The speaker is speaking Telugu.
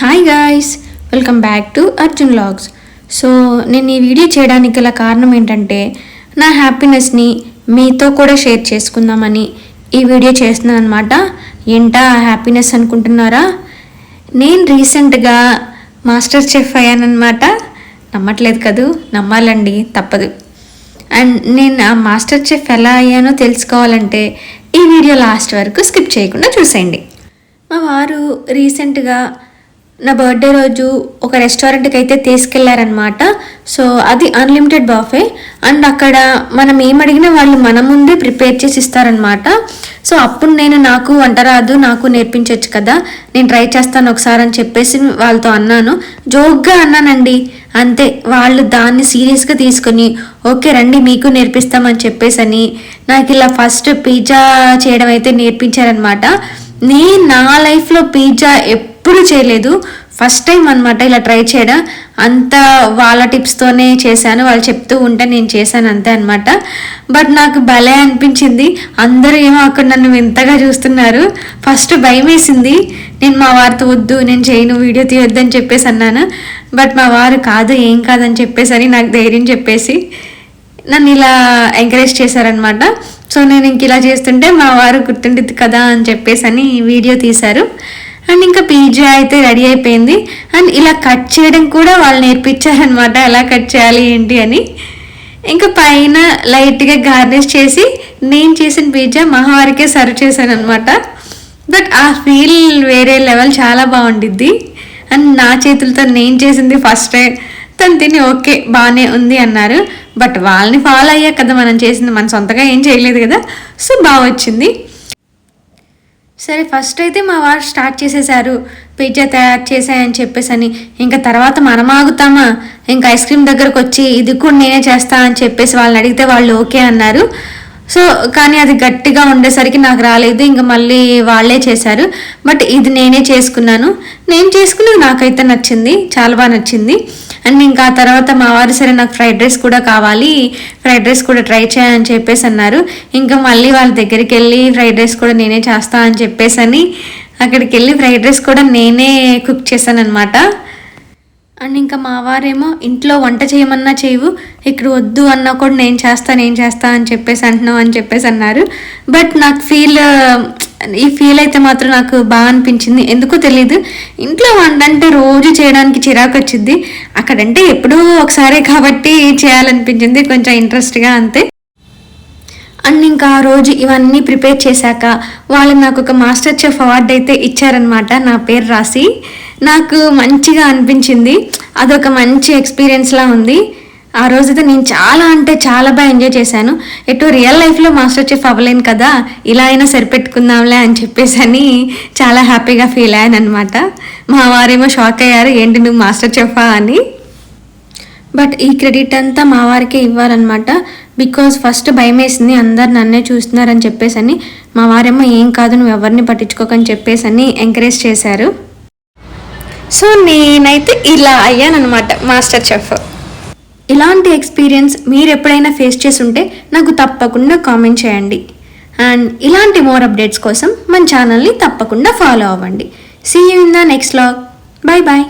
Hi guys welcome back to Arjun vlogs so నేను ఈ వీడియో చేయడానికి గల కారణం ఏంటంటే నా హ్యాపీనెస్ని మీతో కూడా షేర్ చేసుకుందామని ఈ వీడియో చేస్తున్నాను అనమాట ఏంటా హ్యాపీనెస్ అనుకుంటున్నారా? నేను రీసెంట్గా మాస్టర్ చెఫ్ అయ్యానమాట నమ్మట్లేదు కదూ? నమ్మాలండి తప్పదు. అండ్ నేను ఆ మాస్టర్ చెఫ్ ఎలా అయ్యానో తెలుసుకోవాలంటే ఈ వీడియో లాస్ట్ వరకు స్కిప్ చేయకుండా చూసేయండి. మా వారు రీసెంట్గా నా బర్త్డే రోజు ఒక రెస్టారెంట్కి అయితే తీసుకెళ్ళారనమాట సో అది అన్లిమిటెడ్ బాఫే. అండ్ అక్కడ మనం ఏం అడిగినా వాళ్ళు మన ముందే ప్రిపేర్ చేసి ఇస్తారనమాట సో అప్పుడు నేను నాకు వంట రాదు నాకు నేర్పించవచ్చు కదా. నేను ట్రై చేస్తాను ఒకసారి అని చెప్పేసి వాళ్ళతో అన్నాను. జోక్గా అన్నానండి. అంతే వాళ్ళు దాన్ని సీరియస్గా తీసుకొని ఓకే రండి మీకు నేర్పిస్తామని చెప్పేసని నాకు ఇలా ఫస్ట్ పిజ్జా చేయడం అయితే నేర్పించారనమాట నేను నా లైఫ్లో పిజ్జా ఎప్పుడు చేయలేదు. ఫస్ట్ టైం అనమాట ఇలా ట్రై చేయడం. అంత వాళ్ళ టిప్స్తోనే చేశాను. వాళ్ళు చెప్తూ ఉంటే నేను చేశాను అంతే అనమాట బట్ నాకు భలే అనిపించింది. అందరూ ఏమో అక్కడ నన్ను వింతగా చూస్తున్నారు. ఫస్ట్ భయం వేసింది నేను మా వారితో వద్దు నేను చేయను వీడియో తీయొద్దు అని చెప్పేసి అన్నాను. బట్ మా వారు కాదు ఏం కాదని చెప్పేసి అని నాకు ధైర్యం చెప్పేసి నన్ను ఇలా ఎంకరేజ్ చేశారనమాట సో నేను ఇంక ఇలా చేస్తుంటే మా వారు గుర్తుండిద్ది కదా అని చెప్పేసి అని వీడియో తీశారు. అండ్ ఇంకా పిజ్జా అయితే రెడీ అయిపోయింది. అండ్ ఇలా కట్ చేయడం కూడా వాళ్ళు నేర్పించారనమాట ఎలా కట్ చేయాలి ఏంటి అని. ఇంకా పైన లైట్గా గార్నిష్ చేసి నేను చేసిన పిజ్జా మహావారికే సర్వ్ చేశాను అనమాట బట్ ఆ ఫీల్ వేరే లెవెల్ చాలా బాగుండిద్ది. అండ్ నా చేతులతో నేను చేసింది ఫస్ట్ తను తిని ఓకే బాగానే ఉంది అన్నారు. బట్ వాళ్ళని ఫాలో అయ్యా కదా మనం చేసింది. మన సొంతగా ఏం చేయలేదు కదా. సో బాగా వచ్చింది. సరే ఫస్ట్ అయితే మా వారు స్టార్ట్ చేసేసారు. పిజ్జా తయారు చేశాయని చెప్పేసి అని ఇంకా తర్వాత మనం ఆగుతామా? ఇంకా ఐస్ క్రీమ్ దగ్గరకు వచ్చి ఇది కూడా నేనే చేస్తా అని చెప్పేసి వాళ్ళని అడిగితే వాళ్ళు ఓకే అన్నారు. సో కానీ అది గట్టిగా ఉండేసరికి నాకు రాలేదు. ఇంకా మళ్ళీ వాళ్ళే చేశారు. బట్ ఇది నేనే చేసుకున్నాను. నేను చేసుకున్నది నాకైతే నచ్చింది. చాలా బాగా నచ్చింది. అండ్ ఇంకా ఆ తర్వాత మా వారు సరే నాకు ఫ్రైడ్ రైస్ కూడా కావాలి. ఫ్రైడ్ రైస్ కూడా ట్రై చేయని చెప్పేసి అన్నారు. ఇంకా మళ్ళీ వాళ్ళ దగ్గరికి వెళ్ళి ఫ్రైడ్ రైస్ కూడా నేనే చేస్తా అని చెప్పేసి అని అక్కడికి వెళ్ళి ఫ్రైడ్ రైస్ కూడా నేనే కుక్ చేశాను అనమాట అండ్ ఇంకా మా వారేమో ఇంట్లో వంట చేయమన్నా చేయవు. ఇక్కడ వద్దు అన్నా కూడా నేను చేస్తా నేను చేస్తాను అని చెప్పేసి అంటున్నావు అని చెప్పేసి అన్నారు. బట్ నాకు ఫీల్ ఈ ఫీల్ అయితే మాత్రం నాకు బాగా అనిపించింది. ఎందుకో తెలియదు ఇంట్లో వంట అంటే రోజు చేయడానికి చిరాకు వచ్చింది అక్కడంటే ఎప్పుడూ ఒకసారి కాబట్టి చేయాలనిపించింది. కొంచెం ఇంట్రెస్ట్గా అంతే. అండ్ ఇంకా ఆ రోజు ఇవన్నీ ప్రిపేర్ చేశాక వాళ్ళు నాకు ఒక మాస్టర్ చెఫ్ అవార్డు అయితే ఇచ్చారనమాట నా పేరు రాసి నాకు మంచిగా అనిపించింది. అదొక మంచి ఎక్స్పీరియన్స్లా ఉంది. ఆ రోజైతే నేను చాలా అంటే చాలా బాగా ఎంజాయ్ చేశాను. ఎటు రియల్ లైఫ్లో మాస్టర్ చెఫ్ అవ్వలేను కదా ఇలా అయినా సరిపెట్టుకుందాంలే అని చెప్పేసి అని చాలా హ్యాపీగా ఫీల్ అయ్యాను అనమాట మా వారేమో షాక్ అయ్యారు ఏంటి నువ్వు మాస్టర్ చెఫా అని. బట్ ఈ క్రెడిట్ అంతా మా వారికే ఇవ్వాలన్నమాట. బికాజ్ ఫస్ట్ భయం వేసింది అందరు నన్నే చూస్తున్నారని చెప్పేసి అని. మా వారేమో ఏం కాదు నువ్వు ఎవరిని పట్టించుకోకని చెప్పేసి అని ఎంకరేజ్ చేశారు. సో నేనైతే ఇలా అయ్యానమాట మాస్టర్ చెఫ్. ఇలాంటి ఎక్స్పీరియన్స్ మీరు ఎప్పుడైనా ఫేస్ చేసి ఉంటే నాకు తప్పకుండా కామెంట్ చేయండి. అండ్ ఇలాంటి మోర్ అప్డేట్స్ కోసం మన ఛానల్ని తప్పకుండా ఫాలో అవ్వండి. See you in the next vlog bye bye